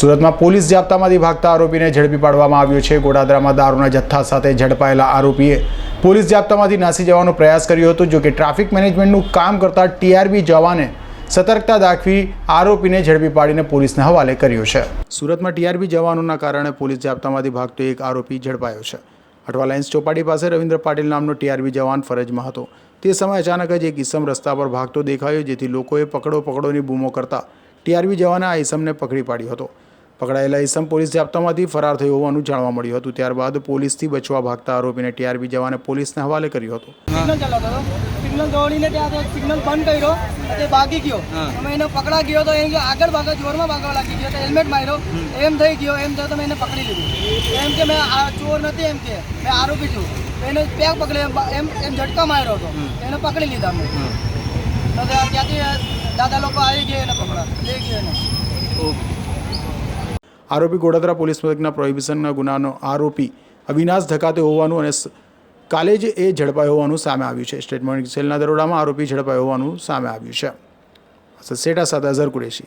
સુરતમાં પોલીસ જાપ્તામાંથી ભાગતા આરોપીને ઝડપી પાડવામાં આવ્યો છે. ગોડાદરામાં દારૂના જથ્થા સાથે ઝડપાયેલા આરોપીએ પોલીસ જાપ્તામાંથી નાસી જવાનો પ્રયાસ કર્યો હતો, જોકે ટ્રાફિક મેનેજમેન્ટનું કામ કરતા ટીઆરબી જવાને સતર્કતા દાખવી આરોપીને ઝડપી પાડીને પોલીસને હવાલે કર્યો છે. સુરતમાં ટીઆરબી જવાનોના કારણે પોલીસ જાપ્તામાંથી ભાગતો એક આરોપી ઝડપાયો છે. અઠવા લાઇન્સ ચોપાટી પાસે રવિન્દ્ર પાટીલ નામનો ટીઆરબી જવાન ફરજમાં હતો. તે સમયે અચાનક જ એક ઈસમ રસ્તા પર ભાગતો દેખાયો, જેથી લોકોએ પકડો પકડોની બૂમો કરતા ટીઆરબી જવાને આ ઈસમને પકડી પાડ્યો હતો. પકડાયેલા ઈસમ પોલીસ જાપ્તામાંથી ફરાર થયો હોવાનું જાણવા મળ્યું હતું. ત્યારબાદ પોલીસથી બચવા ભાગતા આરોપીને ટીઆરબી જવાને પોલીસને હવાલે કર્યો હતો. સિગ્નલ ચલાવતો હતો. સિગ્નલ દોડીને ત્યાં સિગ્નલ બંધ કર્યો અને તે ભાગી ગયો. અમે એને પકડા ગયો તો એ આગળ ભાગો જોરમાં ભાગવા લાગી ગયો તો હેલ્મેટ માર્યો. એમ થઈ ગયો એમ થયો તો મેં એને પકડી લીધું. એમ કે મેં આ ચોર નથી એમ કે મેં આરોપી છું. એને પેગ પકડે એમ એમ એમ ઝટકા માર્યો હતો. એને પકડી લીધા મેં તો ત્યાંથી દાદા લોકો આવી ગયા એને પકડા એને આરોપી ગોડાદરા પોલીસ મથકના પ્રોહિબિશનના ગુનાનો આરોપી અવિનાશ ધકાતે હોવાનું અને કાલે જ એ ઝડપાયો હોવાનું સામે આવ્યું છે. સ્ટેટ મોર્નિંગ સેલના દરોડામાં આરોપી ઝડપાયો હોવાનું સામે આવ્યું છે. સેટા સાથે અઝર કુરેશી.